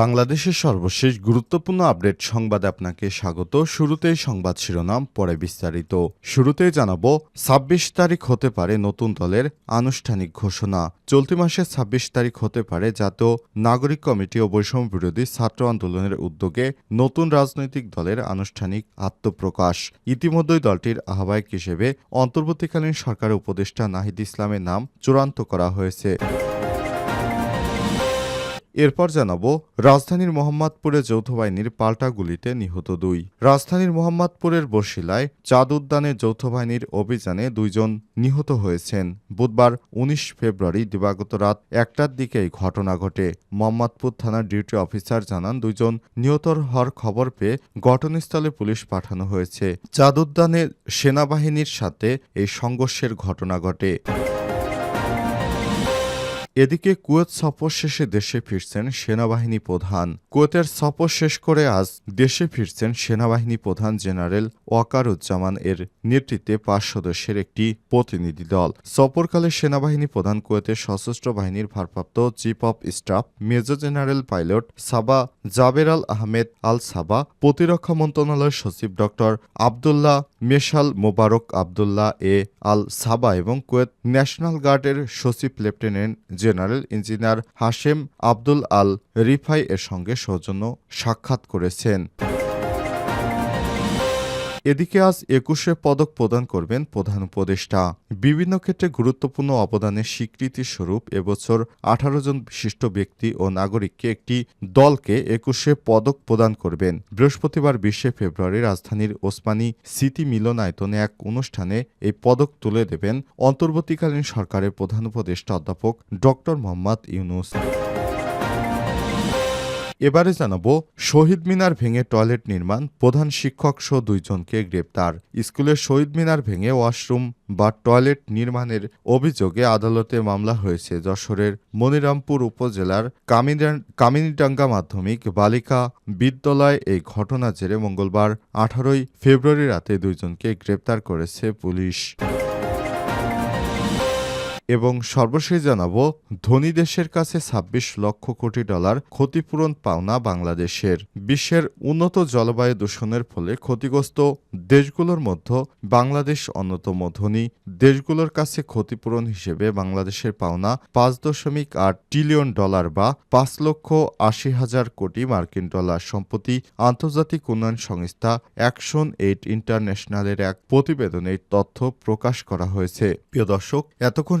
বাংলাদেশের সর্বশেষ গুরুত্বপূর্ণ আপডেট সংবাদে আপনাকে স্বাগত। শুরুতেই সংবাদ শিরোনাম, পরে বিস্তারিত। শুরুতেই জানাব, ছাব্বিশ তারিখ হতে পারে নতুন দলের আনুষ্ঠানিক ঘোষণা। চলতি মাসের ছাব্বিশ তারিখ হতে পারে জাতীয় নাগরিক কমিটি ও বৈষম্য বিরোধী ছাত্র আন্দোলনের উদ্যোগে নতুন রাজনৈতিক দলের আনুষ্ঠানিক আত্মপ্রকাশ। ইতিমধ্যেই দলটির আহ্বায়ক হিসেবে অন্তর্বর্তীকালীন সরকারের উপদেষ্টা নাহিদ ইসলামের নাম চূড়ান্ত করা হয়েছে। এরপর জানাব, রাজধানীর মোহাম্মদপুরে যৌথ বাহিনীর পাল্টা গুলিতে নিহত দুই। রাজধানীর মোহাম্মদপুরের বসিলায় চাঁদ উদ্যানে যৌথ বাহিনীর অভিযানে দুইজন নিহত হয়েছেন। বুধবার উনিশ ফেব্রুয়ারি দিবাগত রাত একটার দিকে এই ঘটনা ঘটে। মোহাম্মদপুর থানার ডিউটি অফিসার জানান, দুইজন নিহতর হওয়ার খবর পেয়ে ঘটনাস্থলে পুলিশ পাঠানো হয়েছে। চাঁদ উদ্যানে সেনাবাহিনীর সাথে এই সংঘর্ষের ঘটনা ঘটে। এদিকে কুয়েত সফর শেষে দেশে ফিরছেন সেনাবাহিনী প্রধান। কুয়েতের সফর শেষ করে আজ দেশে ফিরছেন সেনাবাহিনী প্রধান জেনারেল ওয়াকারুজ্জামান। এর নেতৃত্বে পাঁচ সদস্যের একটি প্রতিনিধি দল। সফরকালে সেনাবাহিনী প্রধান কুয়েতের সশস্ত্র বাহিনীর ভারপ্রাপ্ত chief of staff, major general pilot Saba Jaber Al Ahmed Al Sabah, প্রতিরক্ষা মন্ত্রণালয়ের সচিব doctor Abdullah Meshal Mubarak Abdullah A Al Sabah এবং কুয়েত ন্যাশনাল গার্ডের সচিব lieutenant general engineer Hashem Abdul Al Rifai এর সঙ্গে সৌজন্য সাক্ষাৎ করেছেন। এদিকে আজ একুশে পদক প্রদান করবেন প্রধান উপদেষ্টা। বিভিন্ন ক্ষেত্রে গুরুত্বপূর্ণ অবদানের স্বীকৃতি স্বরূপ এবছর আঠারো জন বিশিষ্ট ব্যক্তি ও নাগরিককে একটি দলকে একুশে পদক প্রদান করবেন। বৃহস্পতিবার বিশে ফেব্রুয়ারি রাজধানীর ওসমানী স্মৃতি মিলনায়তনে এক অনুষ্ঠানে এই পদক তুলে দেবেন অন্তর্বর্তীকালীন সরকারের প্রধান উপদেষ্টা অধ্যাপক ডক্টর মোহাম্মদ ইউনুস। এবারে জানাব, শহীদ মিনার ভেঙে টয়লেট নির্মাণ, প্রধান শিক্ষক সহ দুইজনকে গ্রেপ্তার। স্কুলের শহীদ মিনার ভেঙে ওয়াশরুম বা টয়লেট নির্মাণের অভিযোগে আদালতে মামলা হয়েছে যশোরের মনিরামপুর উপজেলার কামিনা- কামিনীডাঙ্গা মাধ্যমিক বালিকা বিদ্যালয় এই ঘটনা জেরে মঙ্গলবার আঠারোই ফেব্রুয়ারি রাতে দুইজনকে গ্রেপ্তার করেছে পুলিশ। এবং সর্বশেষ জানাব, ধনী দেশের কাছে ২৬ লক্ষ কোটি ডলার ক্ষতিপূরণ পাওনা বাংলাদেশের। বিশ্বের উন্নত জলবায়ু দূষণের ফলে ক্ষতিগ্রস্ত দেশগুলোর মধ্যে বাংলাদেশ অন্যতম ধনী। দেশগুলোর কাছে ক্ষতিপূরণ হিসেবে বাংলাদেশের পাওনা পাঁচ দশমিক আট ট্রিলিয়ন ডলার বা পাঁচ লক্ষ আশি হাজার কোটি মার্কিন ডলার সম্প্রতি আন্তর্জাতিক উন্নয়ন সংস্থা অ্যাকশন এইড ইন্টারন্যাশনালের এক প্রতিবেদনে তথ্য প্রকাশ করা হয়েছে। প্রিয় দর্শক, এতক্ষণ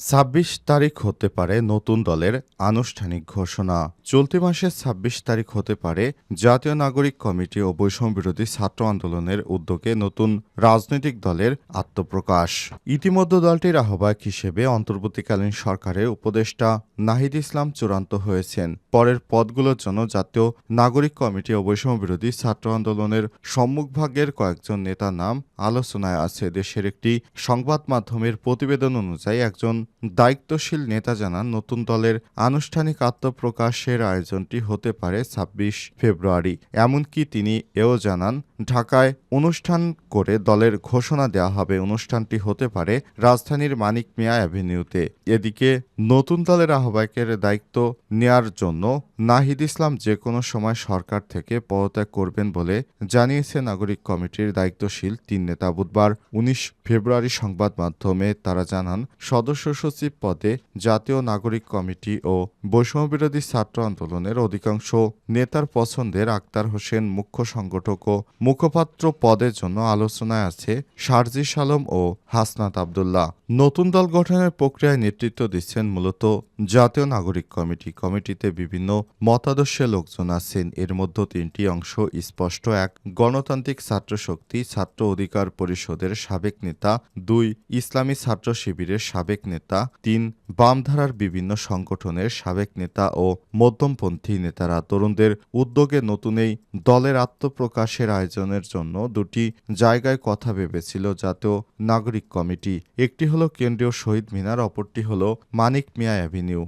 ছাব্বিশ তারিখ হতে পারে নতুন দলের আনুষ্ঠানিক ঘোষণা। চলতি মাসের ছাব্বিশ তারিখ হতে পারে জাতীয় নাগরিক কমিটি ও বৈষম্য বিরোধী ছাত্র আন্দোলনের উদ্যোগে নতুন রাজনৈতিক দলের আত্মপ্রকাশ। ইতিমধ্যে দলটির আহ্বায়ক হিসেবে অন্তর্বর্তীকালীন সরকারের উপদেষ্টা নাহিদ ইসলাম চূড়ান্ত হয়েছেন। পরের পদগুলোর জন্য জাতীয় নাগরিক কমিটি ও বৈষম্য বিরোধী ছাত্র আন্দোলনের সম্মুখভাগের কয়েকজন নেতার নাম আলোচনায় আছে। দেশের একটি সংবাদ মাধ্যমের প্রতিবেদন অনুযায়ী একজন দায়িত্বশীল নেতা জানান, নতুন দলের আনুষ্ঠানিক আত্মপ্রকাশের আয়োজনটি হতে পারে ছাব্বিশ ফেব্রুয়ারি। এমনকি তিনি এও জানান, ঢাকায় অনুষ্ঠান করে দলের ঘোষণা দেওয়া হবে। অনুষ্ঠানটি হতে পারে রাজধানীর মানিক মিয়া অ্যাভিনিউতে। এদিকে, নতুন দলের আহ্বায়কের দায়িত্ব নেয়ার জন্য নাহিদ ইসলাম যে কোনো সময় সরকার থেকে পদত্যাগ করবেন বলে জানিয়েছে নাগরিক কমিটির দায়িত্বশীল তিন নেতা। বুধবার উনিশ ফেব্রুয়ারি সংবাদ মাধ্যমে তারা জানান, সদস্য সচিব পদে জাতীয় নাগরিক কমিটি ও বৈষম্যবিরোধী ছাত্র আন্দোলনের অধিকাংশ নেতার পছন্দের আক্তার হোসেন মুখ্য সংগঠক ও মুখপাত্র পদের জন্য আলোচনায় আছে শারজিস সালম ও হাসনাত আবদুল্লাহ। নতুন দল গঠনের প্রক্রিয়ায় নেতৃত্ব দিচ্ছেন মূলত জাতীয় নাগরিক কমিটি। কমিটিতে বিভিন্ন মতাদর্শের লোকজন আছেন। এর মধ্যে তিনটি অংশ স্পষ্ট। এক, গণতান্ত্রিক ছাত্র শক্তি ছাত্র অধিকার পরিষদের সাবেক নেতা। দুই, ইসলামী ছাত্র শিবিরের সাবেক নেতা। নেতা, তিন বামধারার বিভিন্ন সংগঠনের সাবেক নেতা ও মধ্যমপন্থী নেতারা তরুণদের উদ্যোগে নতুন এই দলের আত্মপ্রকাশের আয়োজনের জন্য দুটি জায়গায় কথা ভেবেছিল জাতীয় নাগরিক কমিটি। একটি হলো কেন্দ্রীয় শহীদ মিনার, অপরটি হলো মানিক মিয়া অ্যাভিনিউ।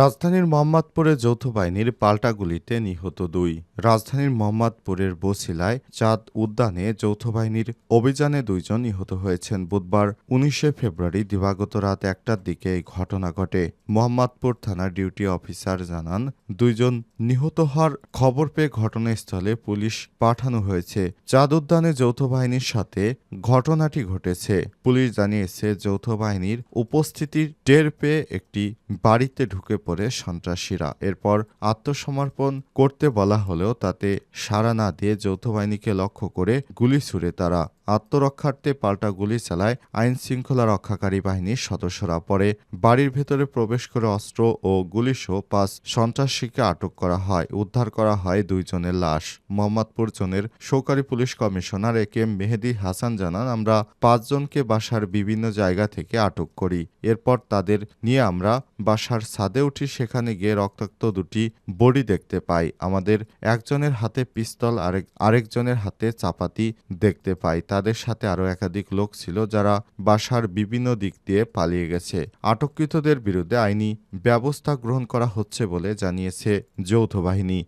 রাজধানীর মোহাম্মদপুরে যৌথ বাহিনীর পাল্টা গুলিতে নিহত দুই। রাজধানীর মোহাম্মদপুরের বসিলায় চাঁদ উদ্যানে যৌথ বাহিনীর অভিযানে দুইজন নিহত হয়েছেন। বুধবার উনিশে ফেব্রুয়ারি দিবাগত রাত একটার দিকে এই ঘটনা ঘটে। মোহাম্মদপুর থানার ডিউটি অফিসার জানান, দুইজন নিহত হওয়ার খবর পেয়ে ঘটনাস্থলে পুলিশ পাঠানো হয়েছে। চাঁদ উদ্যানে যৌথ বাহিনীর সাথে ঘটনাটি ঘটেছে। পুলিশ জানিয়েছে, যৌথ বাহিনীর উপস্থিতির টের পেয়ে একটি বাড়িতে ঢুকে পড়ে সন্ত্রাসীরা। এরপর আত্মসমর্পণ করতে বলা হলেও তাতে সাড়া না দিয়ে যৌথ বাহিনীকে লক্ষ্য করে গুলি ছুড়ে তারা আত্মরক্ষার্থে পাল্টা গুলি চালায় আইন শৃঙ্খলা রক্ষাকারী বাহিনীর সদস্যরা। পরে বাড়ির ভেতরে প্রবেশ করে অস্ত্র ও গুলিসহ পাঁচ সন্ত্রাসীকে আটক করা হয়। উদ্ধার করা হয় দুইজনের লাশ। মোহাম্মদপুর জোনের সহকারী police commissioner A K Mehedi Hasan জানান, আমরা পাঁচজনকে বাসার বিভিন্ন জায়গা থেকে আটক করি। এরপর তাদের নিয়ে আমরা বাসার ছাদে উঠি। সেখানে গিয়ে রক্তাক্ত দুটি বডি দেখতে পাই। আমাদের একজনের হাতে পিস্তল, আরেক, আরেকজনের হাতে চাপাতি দেখতে পাই। তাদের সাথে আরও একাধিক লোক ছিল যারা বাসার বিভিন্ন দিক দিয়ে পালিয়ে গেছে। আটককৃতদের বিরুদ্ধে আইনি ব্যবস্থা গ্রহণ করা হচ্ছে বলে জানিয়েছে যৌথ বাহিনী।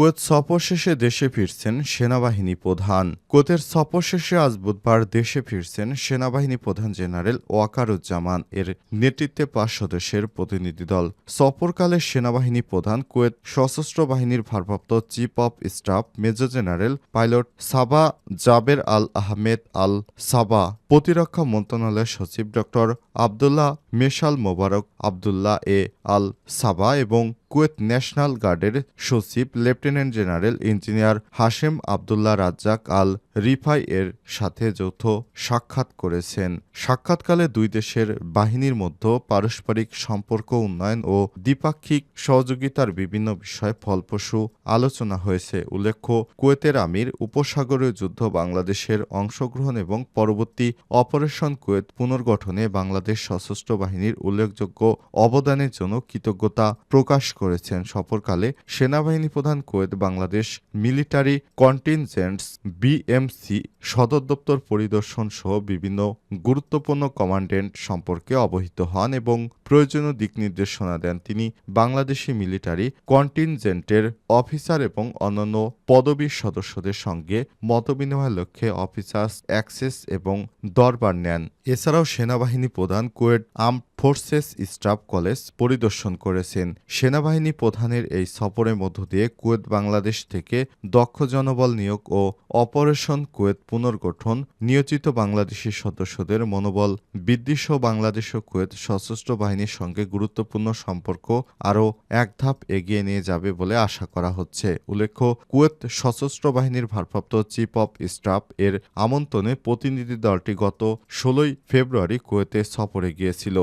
কুয়েত সফর শেষে দেশে ফিরছেন সেনাবাহিনী প্রধান। কুয়েতের সফর শেষে আজ বুধবার দেশে ফিরছেন সেনাবাহিনী প্রধান জেনারেল ওয়াকারুজ্জামান। এর নেতৃত্বে পাঁচ সদস্যের প্রতিনিধি দল। সফরকালে সেনাবাহিনী প্রধান কুয়েত সশস্ত্র বাহিনীর ভারপ্রাপ্ত chief of staff major general pilot Saba Jaber Al Ahmed Al Sabah. প্রতিরক্ষা মন্ত্রণালয়ের সচিব doctor Abdullah Meshal Mubarak, Abdullah A Al Sabah এবং কুয়েত ন্যাশনাল গার্ডের সচিব, lieutenant general engineer Hashem Abdullah Razzaq Al Rifai এর সাথে যৌথ সাক্ষাৎ করেছেন। সাক্ষাৎকালে দুই দেশের বাহিনীর মধ্যে পারস্পরিক সম্পর্ক উন্নয়ন ও দ্বিপাক্ষিক সহযোগিতার বিভিন্ন বিষয়ে ফলপ্রসূ আলোচনা হয়েছে। উল্লেখ্য, কুয়েতের আমির উপসাগরীয় যুদ্ধ বাংলাদেশের অংশগ্রহণ এবং পরবর্তী অপারেশন কুয়েত পুনর্গঠনে বাংলাদেশ সশস্ত্র বাহিনীর উল্লেখযোগ্য অবদানের জন্য কৃতজ্ঞতা প্রকাশ করেছেন সফরকালে সেনাবাহিনী প্রধান Kuwait Bangladesh military contingents BMC, সদর দপ্তর পরিদর্শন সহ বিভিন্ন গুরুত্বপূর্ণ কমান্ডেন্ট সম্পর্কে অবহিত হন এবং প্রয়োজনীয় দিক নির্দেশনা দেন। তিনি বাংলাদেশি মিলিটারি কন্টিনজেন্টের অফিসার এবং অন্যান্য পদবীর সদস্যদের সঙ্গে মতবিনিময়ের লক্ষ্যে অফিসার্স অ্যাক্সেস এবং দরবার নেন। এছাড়াও সেনাবাহিনী প্রধান Kuwait arm forces staff college পরিদর্শন করেছেন। সেনাবাহিনী প্রধানের এই সফরের মধ্য দিয়ে কুয়েত বাংলাদেশ থেকে দক্ষ জনবল নিয়োগ ও অপারেশন কুয়েত পুনর্গঠন, নিয়োজিত বাংলাদেশি সদস্যদের মনোবল বৃদ্ধিসহ বাংলাদেশ ও কুয়েত সশস্ত্র বাহিনীর সঙ্গে গুরুত্বপূর্ণ সম্পর্ক আরও এক ধাপ এগিয়ে নিয়ে যাবে বলে আশা করা হচ্ছে। উল্লেখ্য, কুয়েত সশস্ত্র বাহিনীর ভারপ্রাপ্ত চিফ অফ স্টাফ এর আমন্ত্রণে প্রতিনিধি দলটি গত ষোলোই ফেব্রুয়ারি কুয়েতে সফরে গিয়েছিল।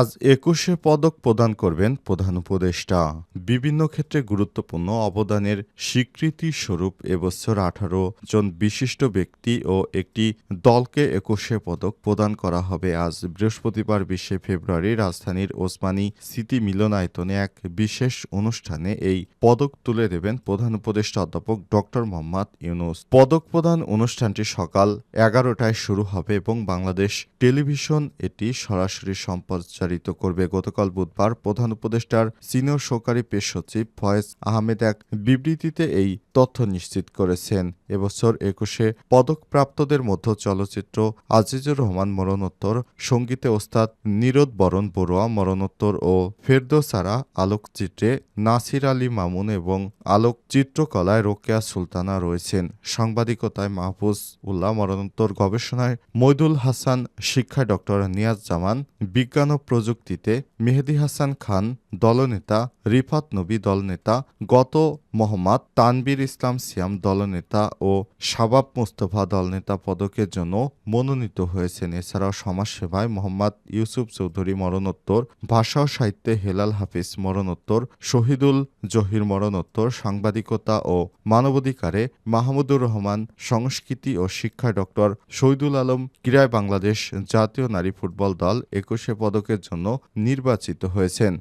আজ একুশে পদক প্রদান করবেন প্রধান উপদেষ্টা। বিভিন্ন ক্ষেত্রে গুরুত্বপূর্ণ অবদানের স্বীকৃতি স্বরূপ এবছর আঠারো জন বিশিষ্ট ব্যক্তি ও একটি দলকে একুশে পদক প্রদান করা হবে। আজ বৃহস্পতিবার বিশে ফেব্রুয়ারি রাজধানীর ওসমানী স্মৃতি মিলনায়তনে এক বিশেষ অনুষ্ঠানে এই পদক তুলে দেবেন প্রধান উপদেষ্টা অধ্যাপক ডক্টর মোহাম্মদ ইউনুস। পদক প্রদান অনুষ্ঠানটি সকাল এগারোটায় শুরু হবে এবং বাংলাদেশ টেলিভিশন এটি সরাসরি সম্প্রচারিত করবে গতকাল বুধবার প্রধান উপদেষ্টার সিনিয়র সহকারী পেশ সচিব ফয়েজ আহমেদ এক বিবৃতিতে এই তথ্য নিশ্চিত করেছেন। এবছর একুশে পদকপ্রাপ্তদের মধ্যে চলচ্চিত্র আজিজুর রহমান মরণোত্তর, সঙ্গীতে ওস্তাদ নিরোদ বরণ বড়ুয়া মরণোত্তর ও ফেরদোসারা আলোকচিত্রে নাসির আলী মামুন এবং আলোক চিত্রকলায় রোকেয়া সুলতানা রয়েছেন। সাংবাদিকতায় মাহফুজ উল্লাহ মরণোত্তর গবেষণায় মইদুল হাসান শিক্ষায় ডক্টর নিয়াজ জামান, বিজ্ঞান ও প্রযুক্তিতে মেহেদি হাসান খান দলনেতা রিফাত নবী দলনেতা গত মোহাম্মদ তানবীর ইসলাম সিয়াম দলনেতা ও শাবাব মুস্তফা দলনেতা পদকের জন্য মনোনীত হয়েছেন। এছাড়াও সমাজসেবায় মোহাম্মদ ইউসুফ চৌধুরী মরণোত্তর, ভাষা ও সাহিত্যে হেলাল হাফিজ মরণোত্তর, শহীদুল জহির মরণোত্তর, সাংবাদিকতা ও মানবাধিকারে মাহমুদুর রহমান, সংস্কৃতি ও শিক্ষায় ডক্টর শহীদুল আলম ক্রীড়ায় বাংলাদেশ জাতীয় নারী ফুটবল দল একুশে পদকের জন্য নির্বাচিত হয়েছেন।